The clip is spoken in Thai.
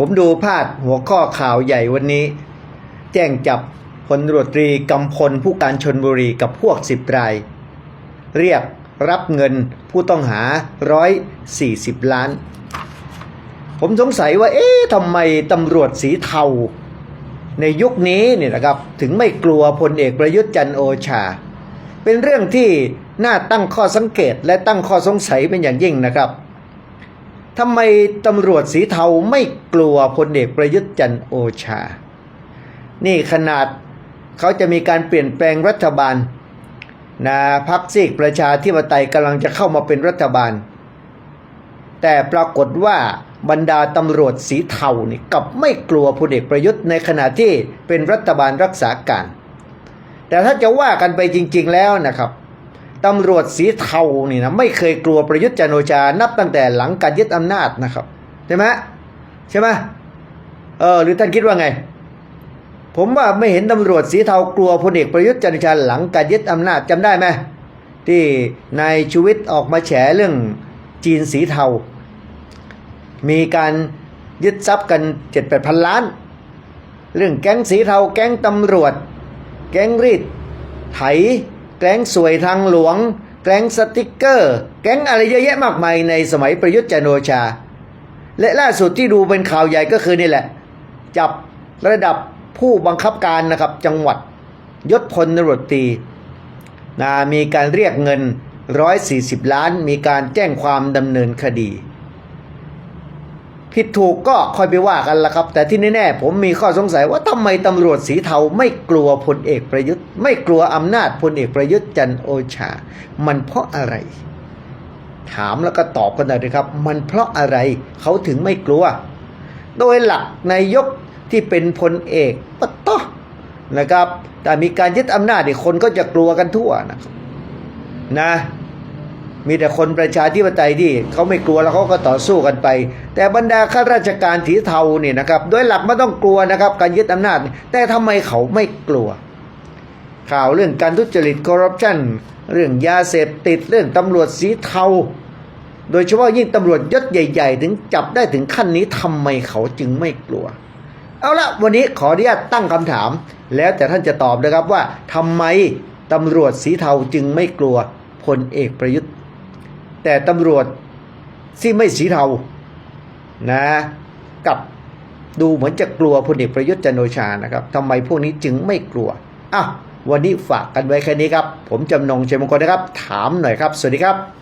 ผมดูพาดหัวข้อข่าวใหญ่วันนี้ แจ้งจับพลตรวจตรีกำพลผู้การชนบุรีกับพวกสิบราย เรียกรับเงินผู้ต้องหา140ล้าน ผมสงสัยว่า เอ๊ะทำไมตำรวจสีเทา ในยุคนี้เนี่ยนะครับ ถึงไม่กลัวพลเอกประยุทธ์จันโอชา เป็นเรื่องที่น่าตั้งข้อสังเกตและตั้งข้อสงสัยเป็นอย่างยิ่งนะครับ ทำไมตำรวจสีเทาไม่กลัวพลเอกประยุทธ์จันโอชา นี่ขนาดเขาจะมีการเปลี่ยนแปลงรัฐบาลนะพักซีกประชาธิปไตยกำลังจะเข้ามาเป็นรัฐบาล แต่ปรากฏว่าบรรดาตำรวจสีเทานี่กับไม่กลัวพลเอกประยุทธ์ในขณะที่เป็นรัฐบาลรักษาการ แต่ถ้าจะว่ากันไปจริง ๆแล้วนะครับ ตำรวจสีเทานี่นะไม่เคยกลัวประยุทธ์จันโอชา นับตั้งแต่หลังการยึดอำนาจนะครับ ใช่ไหมใช่ไหมเออหรือท่านคิดว่าไง ผมว่าไม่เห็นตำรวจสีเทากลัวพลเอกประยุทธ์จันโอชาหลังการยึดอำนาจจำได้ไหมที่นายชูวิทย์ออกมาแฉเรื่องจีนสีเทา มีการยึดทรัพย์กันเจ็ดแปดพันล้าน เรื่องแก๊งสีเทา แก๊งตำรวจ แก๊งรีดไถ แก๊งสวยทางหลวง แก๊งสติกเกอร์ แก๊งอะไรเยอะแยะมากมายในสมัยประยุทธ์จันโอชา และล่าสุดที่ดูเป็นข่าวใหญ่ก็คือนี่แหละ จับระดับผู้บังคับการนะครับจังหวัดยศพลนรวจตีนะมีการเรียกเงิน 140 ล้าน มีการแจ้งความดำเนินคดี ผิดถูกก็ค่อยไปว่ากันละครับ แต่ที่แน่ๆผมมีข้อสงสัยว่าทำไมตำรวจสีเทาไม่กลัวพลเอกประยุทธ์ ไม่กลัวอำนาจพลเอกประยุทธ์จันโอชา มันเพราะอะไร ถามแล้วก็ตอบกันหน่อยนะครับ มันเพราะอะไรเขาถึงไม่กลัว โดยหลักนายกที่เป็นพลเอกปะตอนะครับแต่มีการยึดอำนาจเนี่ยคนก็จะกลัวกันทั่วนะครับนะ มีแต่คนประชาธิปไตยที่เขาไม่กลัวแล้วเขาก็ต่อสู้กันไป แต่บรรดาข้าราชการถีเทาเนี่ยนะครับ โดยหลักไม่ต้องกลัวนะครับ การยึดอำนาจ แต่ทำไมเขาไม่กลัว ข่าวเรื่องการทุจริตคอร์รัปชันเรื่องยาเสพติดเรื่องตำรวจสีเทา โดยเฉพาะยิ่งตำรวจยศใหญ่ ๆ ถึงจับได้ถึงขั้นนี้ทำไมเขาจึงไม่กลัว เอาละวันนี้ขออนุญาตตั้งคำถาม แล้วแต่ท่านจะตอบนะครับว่าทำไมตำรวจสีเทาจึงไม่กลัวพลเอกประยุทธ์ แต่ตำรวจที่ไม่สีเทานะกับดูเหมือนจะกลัวพลเอกประยุทธ์จันโอชานะครับทำไมพวกนี้จึงไม่กลัวอะวันนี้ฝากกันไว้แค่นี้ครับ ผมจำนงชัยมงคลนะครับ ถามหน่อยครับ สวัสดีครับ